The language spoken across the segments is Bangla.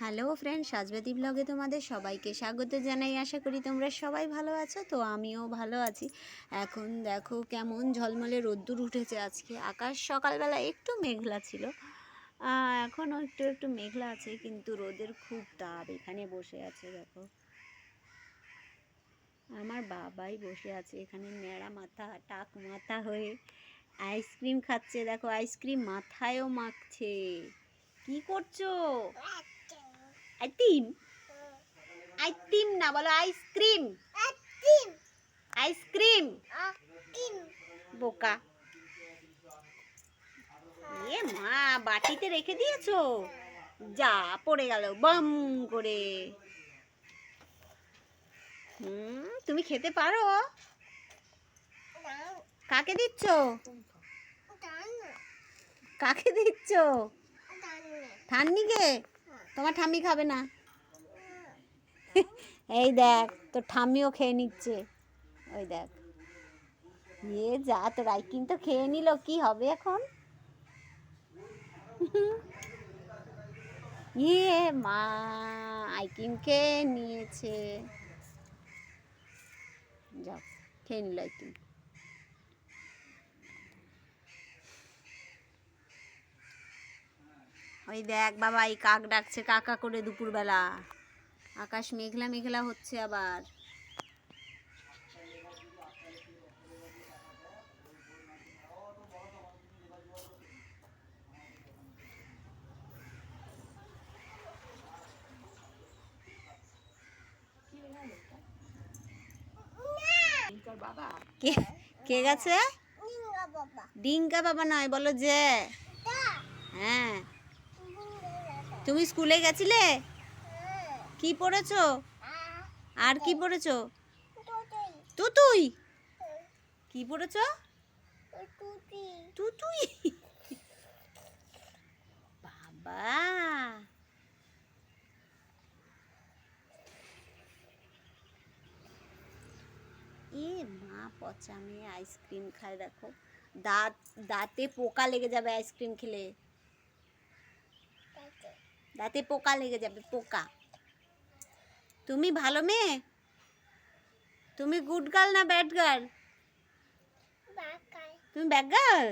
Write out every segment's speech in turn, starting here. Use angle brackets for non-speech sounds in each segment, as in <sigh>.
হ্যালো ফ্রেন্ড সাজবাতি ব্লগে তোমাদের সবাইকে স্বাগত জানাই। আশা করি তোমরা সবাই ভালো আছো, তো আমিও ভালো আছি। এখন দেখো কেমন ঝলমলে রোদ্দুর উঠেছে আজকে। আকাশ সকালবেলা একটু মেঘলা ছিল। এখনও একটু একটু মেঘলা আছে, কিন্তু রোদের খুব তাপ এখানে বসে আছে, দেখো। আমার বাবাই বসে আছে এখানে ন্যাড়া মাথা, টাক মাথা হয়ে আইসক্রিম খাচ্ছে। দেখো আইসক্রিম মাথায়ও মাখছে। কি করছ? আইসক্রিম আইসক্রিম না, বলো আইসক্রিম আইসক্রিম বোকা। এ মা, বাটিতে রেখে দিয়েছ? যা, পড়ে গেল, বাম করে। হুম, তুমি খেতে পারো। কাকে দিচ্ছ? কাকে দিচ্ছ? ঠান্নিকে তোমার ঠাম্মি খাবে না? <laughs> এই দেখ, তোর ঠাম্মিও খেয়ে নিচ্ছে। ওই দেখ। ইয়ে যা, তোর আইকিন তো খেয়ে নিল, কি হবে এখন? <laughs> ইয়ে মা আইকিন খেয়ে নিয়েছে। যাও, খেয়ে নিল আইকিন ওই দেখ বাবা এই কাক ডাকছে কাকা করে দুপুরবেলা। আকাশ মেঘলা মেঘলা হচ্ছে আবার। কে কে গেছে? ডিঙ্কা বাবা নয় বলো যে হ্যাঁ তুমি স্কুলে গেছিলে? কি পড়েছো? আর কি পড়েছো? তুতুই। কি পড়েছো? তুতুই। বাবা। এ মা পচা মেয়ে আইসক্রিম খায় দেখো। দাঁত, দাঁতে পোকা লেগে যাবে আইসক্রিম খেলে। দাঁতে পোকা লেগে যাবে পোকা। তুমি ভালো মেয়ে? তুমি গুড গার্ল না ব্যাড গার্ল তুমি ব্যাড গার্ল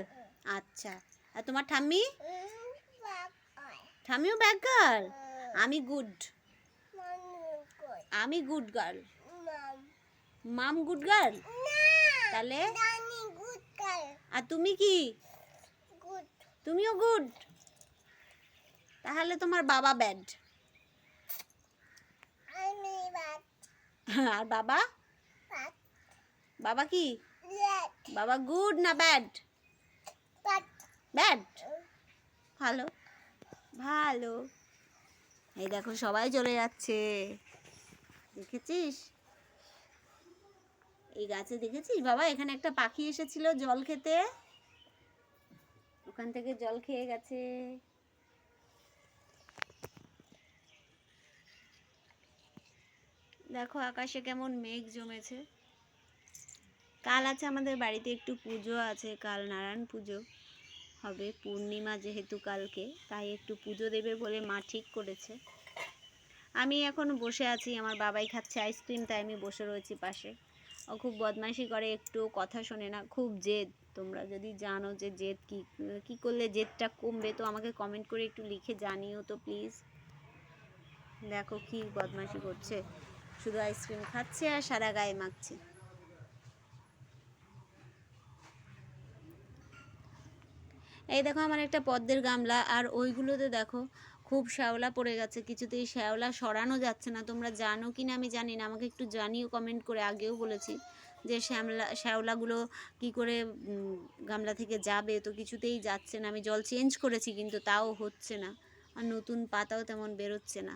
আচ্ছা। আর তোমার ঠাম্মি? ঠাম্মিও ব্যাড গার্ল আমি গুড আমি good girl mum good girl তাহলে? আর তুমি কি? তুমিও গুড তাহলে তোমার বাবা ব্যাড আর বাবা? বাবা কি? বাবা গুড না ব্যাড ব্যাড ভালো। ভালো। এই দেখো সবাই চলে যাচ্ছে। দেখেছিস? এই গাছে দেখেছিস? বাবা এখানে একটা পাখি এসেছিল জল খেতে। ওখান থেকে জল খেয়ে গেছে। দেখো আকাশে কেমন মেঘ জমেছে। কাল আছে আমাদের বাড়িতে একটু পুজো আছে, কাল নারায়ণ পুজো হবে, পূর্ণিমা যেহেতু কালকে, তাই একটু পুজো দেবে বলে মা ঠিক করেছে। আমি এখন বসে আছি, আমার বাবাই খাচ্ছে আইসক্রিম, তাই আমি বসে রয়েছি পাশে। ও খুব বদমাইশি করে, একটু কথা শোনে না, খুব জেদ। তোমরা যদি জানো যে জেদ কি কি করলে জেদটা কমবে, তো আমাকে কমেন্ট করে একটু লিখে জানিও তো প্লিজ দেখো কি বদমাইশি করছে। শুধু আইসক্রিম খাচ্ছে আর সারা গায়ে মাখছে। এই দেখো আমার একটা পদ্মের গামলা, আর ওইগুলোতে দেখো খুব শ্যাওলা পড়ে গেছে, কিছুতেই শ্যাওলা সরানো যাচ্ছে না। তোমরা জানো কি না আমি জানি না, আমাকে একটু জানিও কমেন্ট করে আগেও বলেছি যে শ্যামলা, শ্যাওলাগুলো কি করে গামলা থেকে যাবে, তো কিছুতেই যাচ্ছে না। আমি জল চেঞ্জ করেছি, কিন্তু তাও হচ্ছে না। আর নতুন পাতাও তেমন বেরোচ্ছে না।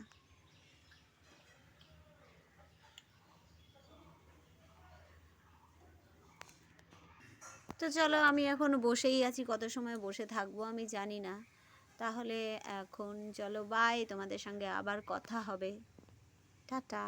তো চলো আমি এখন বসেই আছি, কত সময় বসে থাকব আমি জানি না। তাহলে এখন চলো বাই তোমাদের সঙ্গে আবার কথা হবে। টাটা।